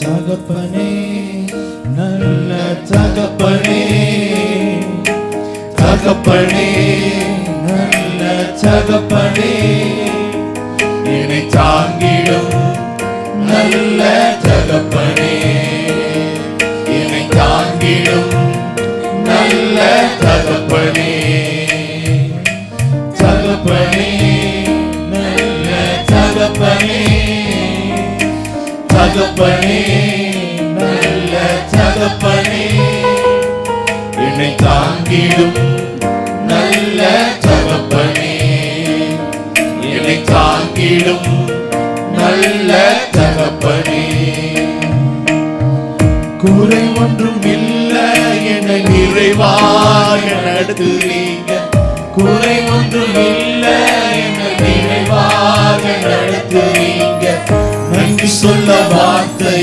தகப்பனே நல்ல தகப்பனே தகப்பனே நல்ல தகப்பனே. என்னை தாங்கிடும் நல்ல தகப்பனே. என்னை தாங்கிடும் நல்ல தகப்பனே. தகப்பனே தகப்பனே நல்ல தகப்பனே. என்னை தாங்கிடும் நல்ல தகப்பனே. என்னை தாங்கிடும் நல்ல தகப்பனே. குறை ஒன்றும் இல்லை என நிறைவாக நடத்துவீங்க குறை ஒன்றும் சொல்ல வார்த்தை